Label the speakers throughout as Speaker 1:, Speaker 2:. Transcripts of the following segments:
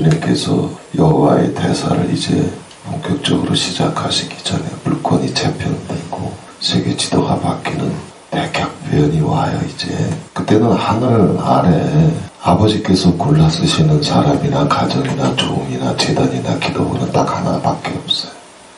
Speaker 1: 주님께서 여호와의 대사를 이제 본격적으로 시작하시기 전에 물건이 재편되고 세계 지도가 바뀌는 대격변이 와요 이제. 그때는 하늘 아래 아버지께서 골라 쓰시는 사람이나 가정이나 종이나 재단이나 기도원은 딱 하나밖에 없어요.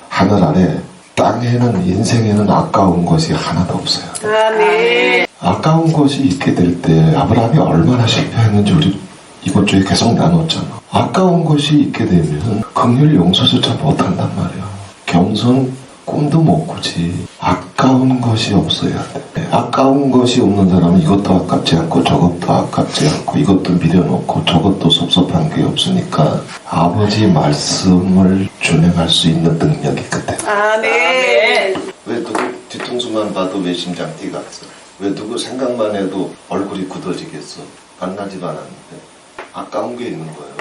Speaker 1: 하늘 아래 땅에는 인생에는 아까운 것이 하나도 없어요.
Speaker 2: 아멘.
Speaker 1: 아까운 것이 있게 될 때 아브라함이 얼마나 실패했는지 우리 이번 주에 계속 나눴잖아. 아까운 것이 있게 되면 긍휼 용서조차 못한단 말이야. 겸손 꿈도 못 꾸지. 아까운 것이 없어야 돼. 아까운 것이 없는 사람은 이것도 아깝지 않고 저것도 아깝지 않고 이것도 미려놓고 저것도 섭섭한 게 없으니까 아버지 말씀을 준행할 수 있는 능력이 그때
Speaker 2: 아멘.
Speaker 1: 왜 누구 뒤통수만 봐도 심장 뛰가 있어? 왜 누구 생각만 해도 얼굴이 굳어지겠어? 만나지도 않았는데 아까운 게 있는 거예요.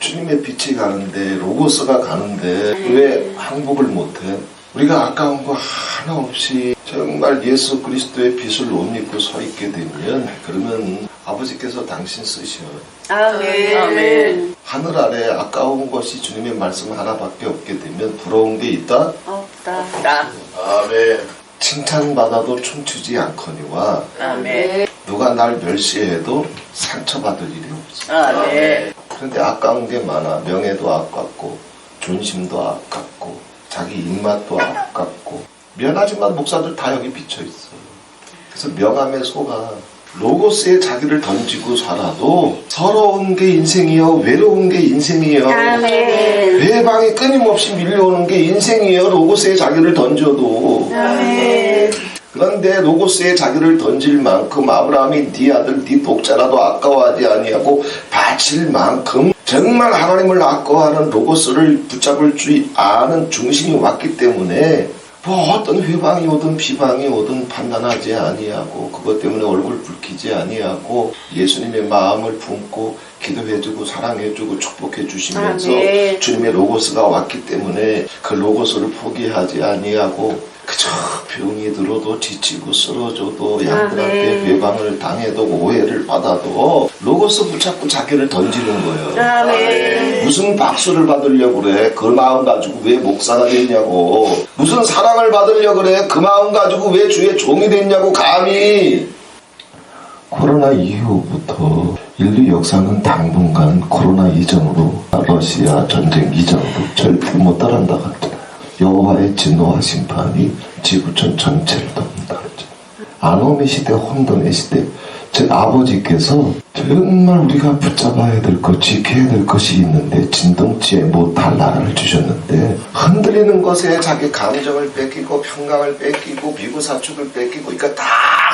Speaker 1: 주님의 빛이 가는데 로고스가 가는데 왜 항복을 못해? 우리가 아까운 거 하나 없이 정말 예수 그리스도의 빛을 옷 입고 서 있게 되면 그러면 아버지께서 당신 쓰셔.
Speaker 2: 아멘. 아멘.
Speaker 1: 하늘 아래 아까운 것이 주님의 말씀 하나밖에 없게 되면 부러운 게 있다?
Speaker 2: 없다. 나.
Speaker 1: 아멘. 칭찬받아도 춤추지 않거니와
Speaker 2: 아멘.
Speaker 1: 누가 날 멸시해도 상처받을 일이 없어.
Speaker 2: 아멘.
Speaker 1: 그런데 아까운 게 많아. 명예도 아깝고 존심도 아깝고 자기 입맛도 아깝고 미안하지만 목사들 다 여기 비쳐 있어. 그래서 명함에 속아 로고스에 자기를 던지고 살아도 서러운 게 인생이요 외로운 게 인생이요
Speaker 2: 아멘.
Speaker 1: 외방이 끊임없이 밀려오는 게 인생이에요. 로고스에 자기를 던져도.
Speaker 2: 아멘.
Speaker 1: 그런데 로고스에 자기를 던질 만큼 아브라함이 네 아들 네 독자라도 아까워하지 아니하고 바칠 만큼 정말 하나님을 아까워하는 로고스를 붙잡을 줄 아는 중심이 왔기 때문에 뭐 어떤 회방이 오든 비방이 오든 판단하지 아니하고 그것 때문에 얼굴 붉히지 아니하고 예수님의 마음을 품고 기도해주고 사랑해주고 축복해 주시면서
Speaker 2: 아멘.
Speaker 1: 주님의 로고스가 왔기 때문에 그 로고스를 포기하지 아니하고 그저 병이 들어도 지치고 쓰러져도 양들한테
Speaker 2: 아멘.
Speaker 1: 배방을 당해도 오해를 받아도 로고스 붙잡고 자기를 던지는 거예요.
Speaker 2: 아멘.
Speaker 1: 무슨 박수를 받으려고 그래? 그 마음 가지고 왜 목사가 됐냐고. 무슨 사랑을 받으려고 그래? 그 마음 가지고 왜 주의 종이 됐냐고 감히. 코로나 이후부터 인류 역사는 당분간 코로나 이전으로 러시아 전쟁 이전으로 절대 못 따라간다 갔잖아. 여호와의 진노와 심판이 지구촌 전체를 덮는다. 아노미 시대, 혼돈의 시대, 즉 아버지께서 정말 우리가 붙잡아야 될 것, 지켜야 될 것이 있는데 진동치에 못할 나라를 주셨는데 흔들리는 것에 자기 감정을 뺏기고 평강을 뺏기고 미구사축을 뺏기고 그러니까 다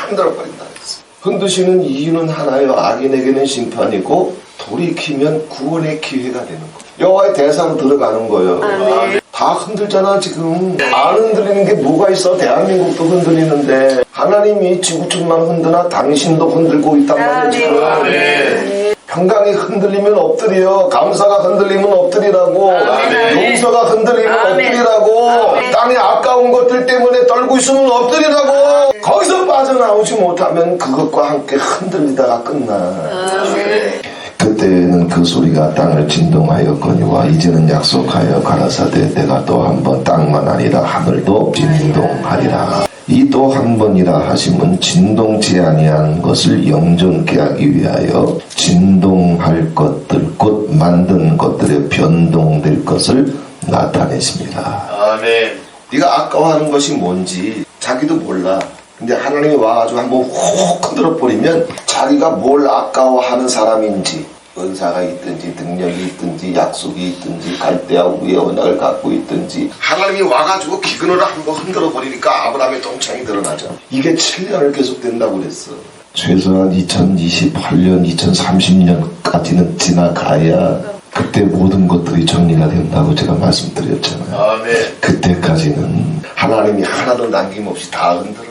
Speaker 1: 흔들어 버린다 그랬어. 흔드시는 이유는 하나요. 악인에게는 심판이고 돌이키면 구원의 기회가 되는 거. 여호와의 대사로 들어가는 거예요.
Speaker 2: 아멘.
Speaker 1: 다 흔들잖아 지금 안 흔들리는 게 뭐가 있어 대한민국도 흔들리는데 하나님이 지구촌만 흔드나 당신도 흔들고 있단 말이야 지금
Speaker 2: 아멘.
Speaker 1: 평강이 흔들리면 엎드려 감사가 흔들리면 엎드리라고
Speaker 2: 아멘.
Speaker 1: 용서가 흔들리면
Speaker 2: 아멘.
Speaker 1: 엎드리라고
Speaker 2: 아멘.
Speaker 1: 땅에 아까운 것들 때문에 떨고 있으면 엎드리라고 거기서 빠져나오지 못하면 그것과 함께 흔들리다가 끝나
Speaker 2: 아멘.
Speaker 1: 그때는 그 소리가 땅을 진동하였거니와 이제는 약속하여 가라사대 내가 또 한 번 땅만 아니라 하늘도 진동하리라 이 또 한 번이라 하심은 진동치 아니한 것을 영존케 하기 위하여 진동할 것들 곧 만든 것들의 변동될 것을 나타내십니다
Speaker 3: 아멘.
Speaker 1: 네가 아까워하는 것이 뭔지 자기도 몰라. 근데 하나님이 와가지고 한번 훅 흔들어 버리면 자기가 뭘 아까워하는 사람인지 은사가 있든지 능력이 있든지 약속이 있든지 갈대하고 언약을 갖고 있든지 하나님이 와가지고 기근으로 한번 흔들어 버리니까 아브라함의 동창이 드러나죠. 이게 7년을 계속 된다고 그랬어. 최소한 2028년, 2030년까지는 지나가야 그때 모든 것들이 정리가 된다고 제가 말씀드렸잖아요.
Speaker 3: 아멘.
Speaker 1: 그때까지는 하나님이 하나도 남김없이 다 흔들어.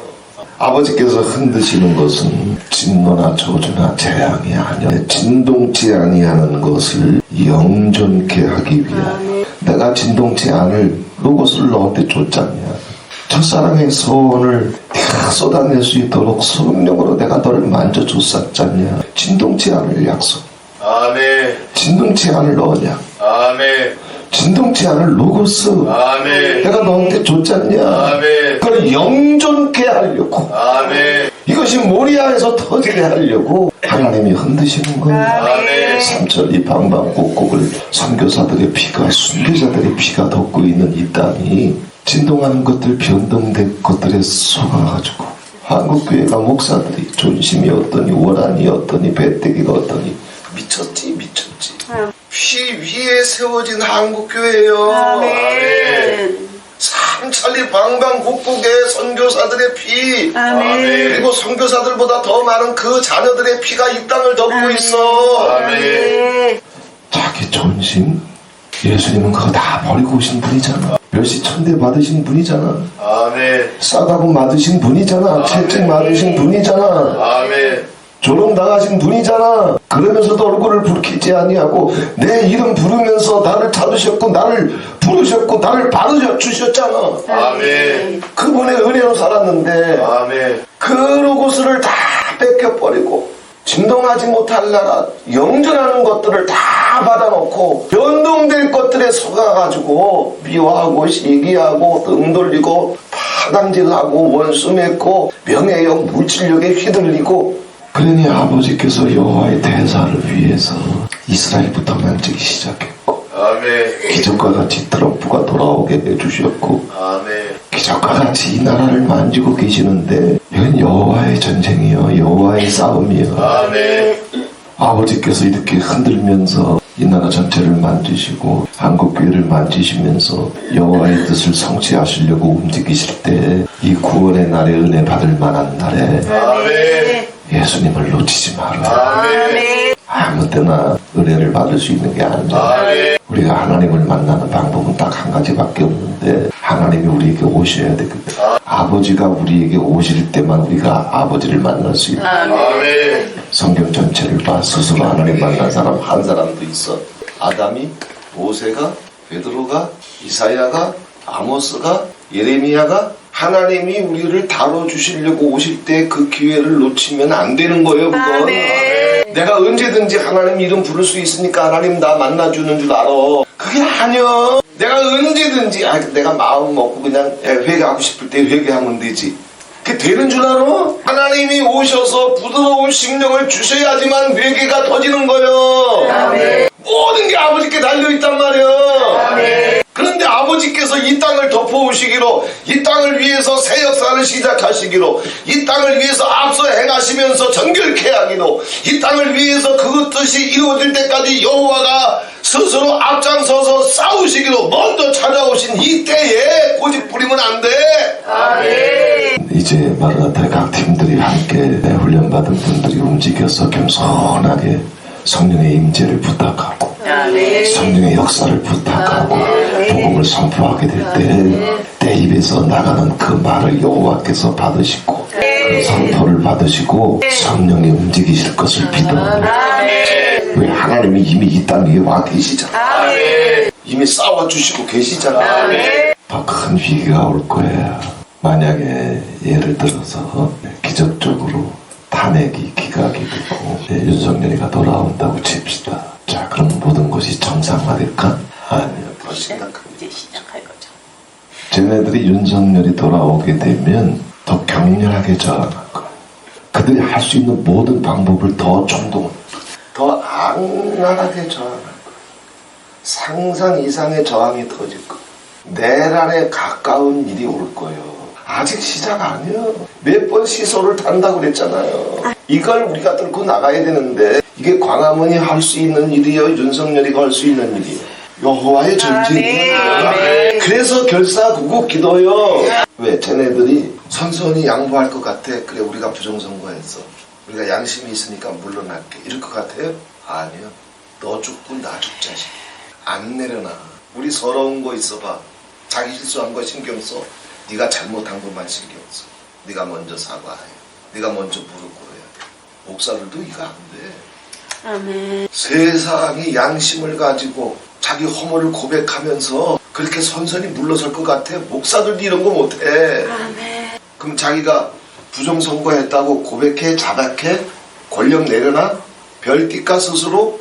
Speaker 1: 아버지께서 흔드시는 것은 진노나 저주나 재앙이 아니야. 진동치 아니하는 것을 영존케 하기 위하여. 내가 진동치 않을 로고스를 너한테 줬잖냐. 첫사랑의 소원을 네가 쏟아낼 수 있도록 성령으로 내가 너를 만져줬었잖냐. 진동치 않을 약속.
Speaker 3: 아멘.
Speaker 1: 진동 진동치 않을 너냐
Speaker 2: 아멘.
Speaker 1: 진동치 않을 로고스
Speaker 2: 아멘.
Speaker 1: 내가 너한테 줬잖냐
Speaker 2: 아멘.
Speaker 1: 그걸 영존케 하려고
Speaker 2: 아멘.
Speaker 1: 이것이 모리아에서 터지게 하려고 하나님이 흔드시는 겁니다
Speaker 2: 아멘.
Speaker 1: 삼천리 방방곡곡을 선교사들의 피가 순교자들의 피가 덮고 있는 이 땅이 진동하는 것들 변동된 것들에 속아가지고 한국교회가 목사들이 존심이 어떠니 원한이 어떠니 배때기가 어떠니 미쳤지 미쳤지 피 위에 세워진 한국교회요
Speaker 3: 아멘.
Speaker 1: 삼천리 방방곡곡의 선교사들의 피
Speaker 3: 아멘.
Speaker 1: 그리고 선교사들보다 더 많은 그 자녀들의 피가 이 땅을 덮고 있어
Speaker 2: 아멘.
Speaker 1: 자기 존심 예수님은 그거 다 버리고 오신 분이잖아 멸시 천대 받으신 분이잖아
Speaker 2: 아멘.
Speaker 1: 싸다고 맞으신 분이잖아 채찍 맞으신 분이잖아
Speaker 2: 아멘.
Speaker 1: 조롱 당하신 분이잖아 그러면서도 얼굴을 붉히지 아니하고 내 이름 부르면서 나를 찾으셨고 나를 부르셨고 나를 받으셔 주셨잖아
Speaker 2: 아멘.
Speaker 1: 그분의 은혜로 살았는데
Speaker 2: 아멘.
Speaker 1: 그 로고스를 다 뺏겨 버리고 진동하지 못할 나라 영전하는 것들을 다 받아놓고 변동될 것들에 속아가지고 미워하고 시기하고 등 돌리고 파당질하고 원수 맺고 명예욕 물질력에 휘둘리고 그러니 아버지께서 여호와의 대사를 위해서 이스라엘부터 만지기 시작했고
Speaker 2: 아멘.
Speaker 1: 기적과 같이 트럼프가 돌아오게 해주셨고
Speaker 2: 아멘.
Speaker 1: 기적과 같이 이 나라를 만지고 계시는데 이건 여호와의 전쟁이요 여호와의 싸움이요
Speaker 2: 아멘.
Speaker 1: 아버지께서 이렇게 흔들면서 이 나라 전체를 만지시고 한국교회를 만지시면서 여호와의 뜻을 성취하시려고 움직이실 때 이 구원의 날에 은혜 받을 만한 날에
Speaker 2: 아멘.
Speaker 1: 예수님을 놓치지 마라
Speaker 2: 아멘.
Speaker 1: 아무 때나 은혜를 받을 수 있는 게
Speaker 2: 아멘.
Speaker 1: 우리가 하나님을 만나는 방법은 딱 한 가지밖에 없는데 하나님이 우리에게 오셔야 되거든. 아버지가 우리에게 오실 때만 우리가 아버지를 만날 수 있다.
Speaker 2: 아멘.
Speaker 1: 성경 전체를 봐 스스로 하나님 만난 사람 한 사람도 있어. 아담이, 모세가, 베드로가, 이사야가, 아모스가, 예레미야가 하나님이 우리를 다뤄주시려고 오실 때 그 기회를 놓치면 안 되는 거예요, 그건.
Speaker 3: 아멘.
Speaker 1: 내가 언제든지 하나님 이름 부를 수 있으니까 하나님 나 만나주는 줄 알아. 그게 아니야. 내가 언제든지, 아, 내가 마음 먹고 그냥 회개하고 싶을 때 회개하면 되지. 그게 되는 줄 알아? 하나님이 오셔서 부드러운 식령을 주셔야지만 회개가 터지는 거예요.
Speaker 3: 아멘.
Speaker 1: 모든 게 아버지께 달려있단 말이야. 그런데 아버지께서 이 땅을 덮어오시기로 이 땅을 위해서 새 역사를 시작하시기로 이 땅을 위해서 앞서 행하시면서 정결케 하기로 이 땅을 위해서 그 뜻이 이루어질 때까지 여호와가 스스로 앞장서서 싸우시기로 먼저 찾아오신 이 때에 고집 부리면 안 돼.
Speaker 3: 아멘.
Speaker 1: 이제 마르나타의 각 팀들이 함께 훈련받은 분들이 움직여서 겸손하게 성령의 임재를 부탁하고. 성령의 역사를 부탁하고 복음을 선포하게 될때내 입에서 나가는 그 말을 여호와께서 받으시고 그 선포를 받으시고 성령이 움직이실 것을 믿어 왜 하나님이 이미 이 땅 위에 와 계시잖아. 이미 싸워주시고 계시잖아 더 큰 위기가 올 거예요 만약에 예를 들어서 기적적으로 탄핵이 기각이 되고 예, 윤석열이가 돌아온다고 칩시다 자 그럼 모든 것이 정상화될까? 아니요 더 심각합니다
Speaker 3: 이제 시작할 거죠.
Speaker 1: 쟤네들이 윤석열이 돌아오게 되면 더 격렬하게 저항할 거야. 그들이 할 수 있는 모든 방법을 더 총동, 더 악랄하게 저항할 거야. 상상 이상의 저항이 터질 거야. 내란에 가까운 일이 올 거예요. 아직 시작 아니야. 몇 번 시소를 탄다고 그랬잖아요. 이걸 우리가 뚫고 나가야 되는데 이게 광화문이 할 수 있는 일이요. 윤석열이가 할수 있는 일이요. 여호와의 전쟁이에요. 그래서 결사구국 기도요. 왜? 쟤네들이 선선히 양보할 것 같아. 그래 우리가 부정선거했어. 우리가 양심이 있으니까 물러날게. 이럴 것 같아요? 아니요. 너 죽고 나 죽자식. 안 내려놔. 우리 서러운 거 있어봐. 자기 실수한 거 신경 써. 네가 잘못한 것만 신경 써. 네가 먼저 사과해. 네가 먼저 무릎 꿇어야 돼. 목사들도 이거 안 돼.
Speaker 3: 아멘.
Speaker 1: 세상이 양심을 가지고 자기 허물을 고백하면서 그렇게 선선히 물러설 것 같아? 목사들도 이런 거 못해.
Speaker 3: 아멘.
Speaker 1: 그럼 자기가 부정 선거했다고 고백해, 자백해, 권력 내려놔? 별띠까 스스로?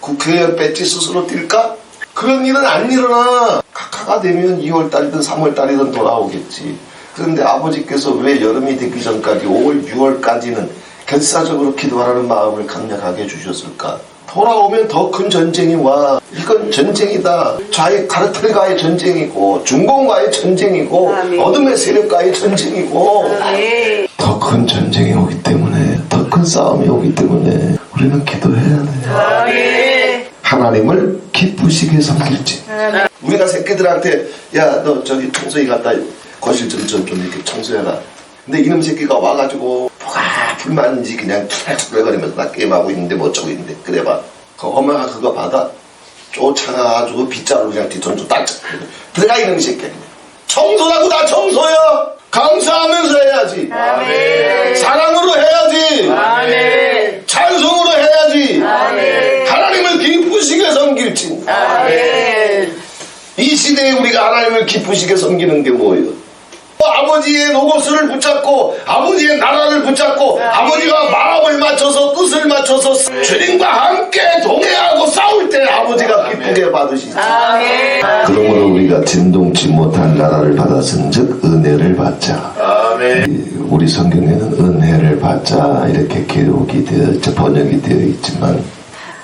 Speaker 1: 국회의원 배지 스스로 뛸까? 그런 일은 안 일어나. 각하가 되면 2월달이든 3월달이든 돌아오겠지. 그런데 아버지께서 왜 여름이 되기 전까지 5월, 6월까지는 결사적으로 기도하라는 마음을 강력하게 주셨을까? 돌아오면 더 큰 전쟁이 와. 이건 전쟁이다. 좌의 카르텔과의 전쟁이고, 중공과의 전쟁이고,
Speaker 3: 아멘.
Speaker 1: 어둠의 세력과의 전쟁이고,
Speaker 3: 네.
Speaker 1: 더큰 전쟁이 오기 때문에, 더 큰 싸움이 오기 때문에, 우리는 기도해야 돼.
Speaker 3: 아멘.
Speaker 1: 하나님을 기쁘시게 섬길지. 우리가 새끼들한테, 야, 너 저기 청소기 갔다 거실 좀, 좀, 좀 이렇게 청소해라. 근데 이놈 새끼가 와가지고, 뭐가 불만인지 그냥 투덜투덜거리면서 나 게임하고 있는데 뭐 어쩌고 있는데, 그래봐. 그 엄마가 그거 받아? 쫓아가가지고 빗자루 그냥 뒤통수 딱 쳐. 들어가 이놈 새끼. 청소라고 다 청소야! 감사하면서 해야지.
Speaker 3: 아멘.
Speaker 1: 사랑으로 해야지.
Speaker 3: 아멘.
Speaker 1: 찬송으로 해야지.
Speaker 3: 아멘.
Speaker 1: 하나님을 기쁘시게 섬길지.
Speaker 3: 아멘.
Speaker 1: 이 시대에 우리가 하나님을 기쁘시게 섬기는 게 뭐예요? 아버지의 노고스를 붙잡고 아버지의 나라를 붙잡고 아버지가 마음을 맞춰서 뜻을 맞춰서 주님과 함께 동행하고 싸울 때 아버지가 기쁘게 받으시죠.
Speaker 3: 아멘.
Speaker 1: 그러므로 우리가 진동치 못한 나라를 받았은즉 은혜를 받자.
Speaker 2: 아멘.
Speaker 1: 우리 성경에는 은혜를 받자 이렇게 기록이 되어. 번역이 되어 있지만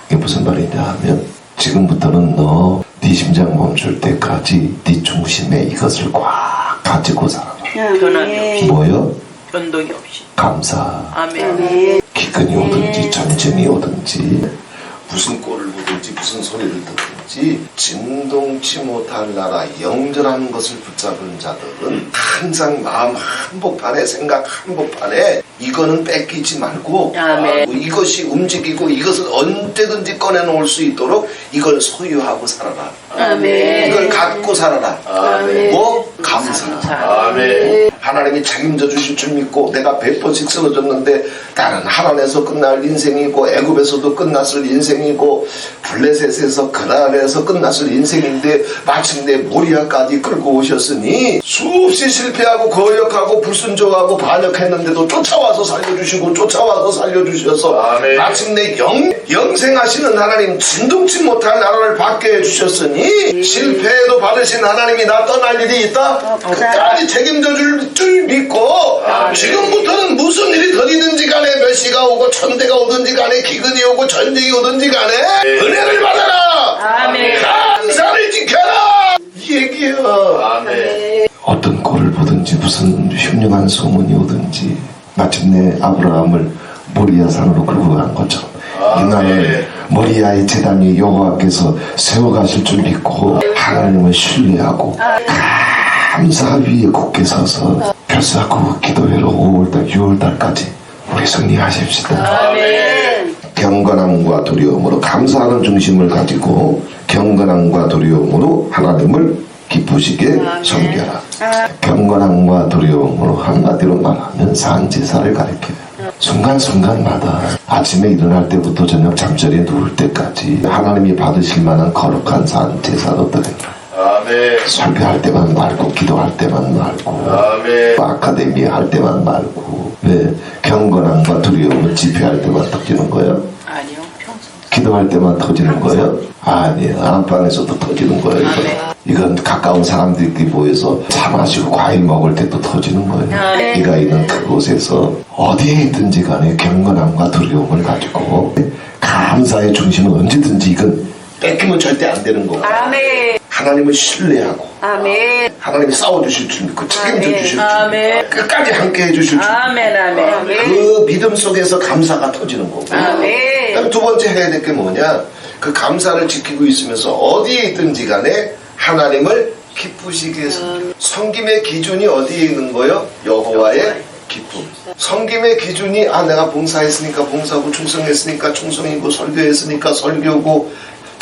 Speaker 1: 이게 무슨 말이냐 하면 지금부터는 너 네 심장 멈출 때까지 네 중심에 이것을 꽉 가지고 살아라.
Speaker 3: 변함이 없이.
Speaker 1: 뭐요?
Speaker 3: 변동이 없이.
Speaker 1: 감사.
Speaker 3: 아멘.
Speaker 1: 기근이 오든지 전쟁이 오든지 무슨 꼴을 보든지 무슨 소리를 듣든지 진동치 못할 나라 영절한 것을 붙잡은 자들은 항상 마음 한복판에 생각 한복판에 이거는 뺏기지 말고
Speaker 3: 아멘.
Speaker 1: 뭐 이것이 움직이고 이것을 언제든지 꺼내놓을 수 있도록 이걸 소유하고 살아라
Speaker 3: 아멘.
Speaker 1: 이걸 갖고 살아라
Speaker 2: 아멘.
Speaker 1: 뭐 감사
Speaker 2: 아멘.
Speaker 1: 하나님이 책임져 주실 줄 믿고 내가 100번씩 쓰러졌는데 나는 하란에서 끝날 인생이고 애굽에서도 끝났을 인생이고 블레셋에서 그란에서 끝났을 인생인데 마침내 모리아까지 끌고 오셨으니 수없이 실패하고 거역하고 불순종하고 반역했는데도 쫓아와서 살려주시고 쫓아와서 살려주셔서
Speaker 2: 아멘.
Speaker 1: 마침내 영, 영생하시는 하나님 진동치 못할 나라를 받게 해주셨으니 실패해도 받으신 하나님이 나 떠날 일이 있다? 끝까지 책임져 줄줄 믿고 지금부터는 무슨 일이 덜이든지 간에 몇 시가 오고 천대가 오든지 간에 기근이 오고 전쟁이 오든지 간에 은혜를 받아라.
Speaker 3: 아멘.
Speaker 1: 감사를 지켜라. 이 얘기야
Speaker 2: 아멘.
Speaker 1: 어떤 꼴을 보든지 무슨 흉흉한 소문이 오든지 마침내 아브라함을 모리아 산으로 끌고 간 것처럼 이날을 모리아의 재단 위 여호와께서 세워가실 줄 믿고 하나님을 신뢰하고 감사 위에 굳게 서서 결사구 기도회로 5월달 6월달까지 우리 승리하십시다
Speaker 3: 아멘.
Speaker 1: 경건함과 두려움으로 감사하는 중심을 가지고 경건함과 두려움으로 하나님을 기쁘시게 섬겨라. 경건함과 두려움으로 한마디로 말하면 산제사를 가리켜요. 순간순간마다 아침에 일어날 때부터 저녁 잠자리에 누울 때까지 하나님이 받으실 만한 거룩한 산 제사로 드립니다.
Speaker 2: 아멘.
Speaker 1: 설교할 때만 말고 기도할 때만 말고
Speaker 2: 아멘.
Speaker 1: 아카데미 할 때만 말고 왜 경건함과 두려움은 집회할 때만 터지는 거예요?
Speaker 3: 아니요. 평소.
Speaker 1: 기도할 때만 터지는 거예요? 아니에요. 안방에서도 터지는 거예요. 이건, 이건 가까운 사람들끼리 모여서 차 마시고 과일 먹을 때도 터지는 거예요.
Speaker 3: 아멘.
Speaker 1: 네가 있는 그곳에서 어디에 있든지 간에 경건함과 두려움을 가지고 감사의 중심은 언제든지 이건 뺏기면 절대 안 되는 거고
Speaker 3: 아멘.
Speaker 1: 하나님을 신뢰하고
Speaker 3: 아멘.
Speaker 1: 하나님이 싸워주실 줄 믿고 책임져
Speaker 3: 아멘.
Speaker 1: 주실 줄
Speaker 3: 아멘.
Speaker 1: 믿고 끝까지 함께 해주실 줄 믿고
Speaker 3: 아멘. 아멘.
Speaker 1: 그 믿음 속에서 감사가 터지는 거고.
Speaker 3: 아멘.
Speaker 1: 그다음 두 번째 해야 될 게 뭐냐? 그 감사를 지키고 있으면서 어디에 있든지 간에 하나님을 기쁘시게 해서 성김의 기준이 어디에 있는 거요? 여호와의 기쁨. 성김의 기준이 아 내가 봉사했으니까 봉사하고 충성했으니까 충성이고 설교했으니까 설교고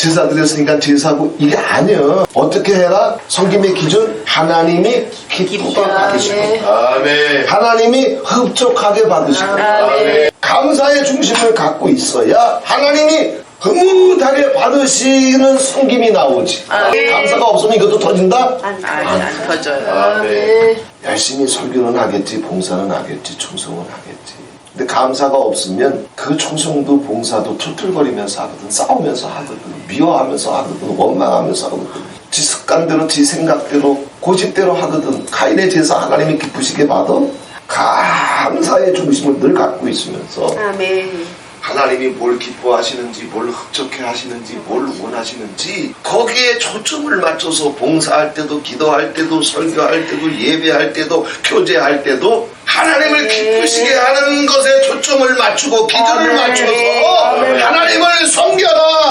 Speaker 1: 제사 드렸으니까 제사고 이게 아니야. 어떻게 해라? 성김의 기준 하나님이 기쁘게 받으시고
Speaker 2: 아멘.
Speaker 1: 하나님이 흡족하게 받으시고
Speaker 3: 아멘.
Speaker 1: 감사의 중심을 갖고 있어야 하나님이 흐뭇하게 받으시는 성김이 나오지
Speaker 3: 아멘.
Speaker 1: 감사가 없으면 이것도 터진다?
Speaker 3: 안 터져요.
Speaker 2: 아멘.
Speaker 1: 열심히 설교는 하겠지 봉사는 하겠지 충성은 하겠지 근데 감사가 없으면 그 충성도 봉사도 투틀거리면서 하거든 싸우면서 하거든 미워하면서 하거든 원망하면서 하거든. 지 습관대로 지 생각대로 고집대로 하거든. 카인의 제사 하나님이 기쁘시게 받아 감사의 중심을 늘 갖고 있으면서
Speaker 3: 아멘.
Speaker 1: 하나님이 뭘 기뻐하시는지 뭘 흡족해 하시는지 뭘 원하시는지 거기에 초점을 맞춰서 봉사할 때도 기도할 때도 설교할 때도 예배할 때도 교제할 때도 하나님을 기쁘시게 하는 것에 초점을 맞추고 기준을 맞춰서 하나님을 섬겨라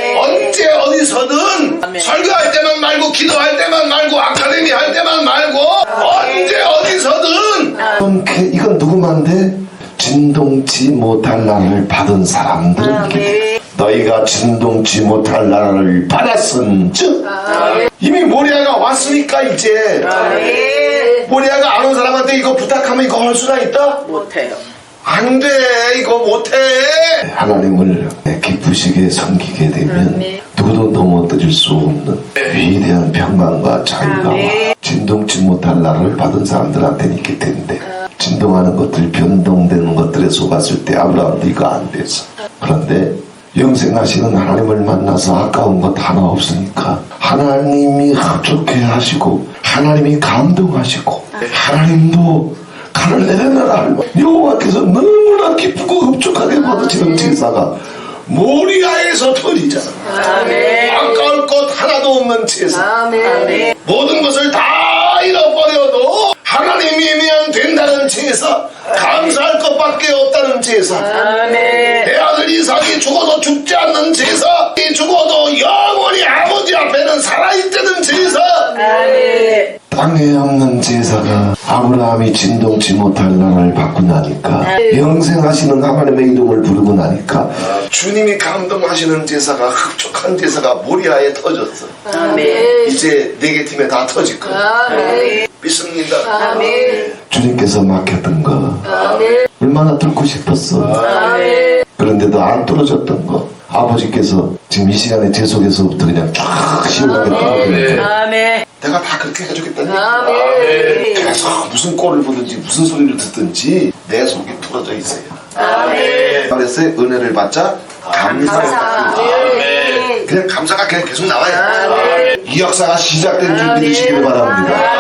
Speaker 1: 언제 어디서든
Speaker 3: 아멘.
Speaker 1: 설교할 때만 말고 기도할 때만 말고 아카데미 할 때만 말고 언제 어디서든. 이건, 개- 이건 누구만데? 진동치 못할 나라를 받은 사람들에게 너희가 진동치 못할 나라를 받았은즉 이미 모리아가 왔으니까 이제?
Speaker 3: 아멘.
Speaker 1: 모리아가 안온 사람한테 이거 부탁하면 이거 할 수나 있다?
Speaker 3: 못해요.
Speaker 1: 안 돼. 이거 못해. 하나님을 기쁘시게 섬기게 되면 누 구도 넘어뜨릴 수 없는 위대한 평강과 자유가 와 진동치 못할 나라를 받은 사람들한테는 있게 된대 진동하는 것들 변동되는 것들에 속았을 때 아브라함도 이거 안 돼서. 그런데 영생하시는 하나님을 만나서 아까운 것 하나 없으니까 하나님이 흡족해 하시고 하나님이 감동하시고 하나님도 칼을 내려놔라 여호와께서 너무나 기쁘고 흡족하게 받으시는 제사가 모리아에서 터지잖아
Speaker 3: 아멘.
Speaker 1: 아까울 것 하나도 없는 제사
Speaker 3: 아멘.
Speaker 1: 모든 것을 다 잃어버려도 하나님이면 된다는 제사 감사할 것밖에 없다는 제사
Speaker 3: 아멘.
Speaker 1: 내 아들 이삭이 죽어도 죽지 않는 제사 이 죽어도 영원히 아버지 앞에는 살아있다는
Speaker 3: 아멘.
Speaker 1: 땅에 없는 제사가 아브라함이 진동치 못할 나라를 받고 나니까 영생하시는 하나님의 이름을 부르고 나니까 주님이 감동하시는 제사가 흡족한 제사가 모리아에 터졌어
Speaker 3: 아멘.
Speaker 1: 이제 네 개 팀에 다 터질 거야
Speaker 3: 아멘.
Speaker 1: 믿습니다
Speaker 3: 아멘.
Speaker 1: 주님께서 맡겼던 거
Speaker 3: 아멘.
Speaker 1: 얼마나 뚫고 싶었어
Speaker 3: 아멘.
Speaker 1: 그런데도 안 떨어졌던 거 아버지께서 지금 이 시간에 제 속에서부터 그냥 쫙 시원하게 떨어지니까
Speaker 3: 아멘.
Speaker 1: 내가 다 그렇게 해주겠다니.
Speaker 3: 아멘.
Speaker 1: 계속 무슨 꼴을 보든지 무슨 소리를 듣든지 내 속이 풀어져 있어요.
Speaker 3: 아멘.
Speaker 1: 그래서 은혜를 받자 감사를 받고.
Speaker 3: 아멘.
Speaker 1: 그냥 감사가 그냥 계속 나와요. 이 역사가 시작된 줄 믿으시기를 바랍니다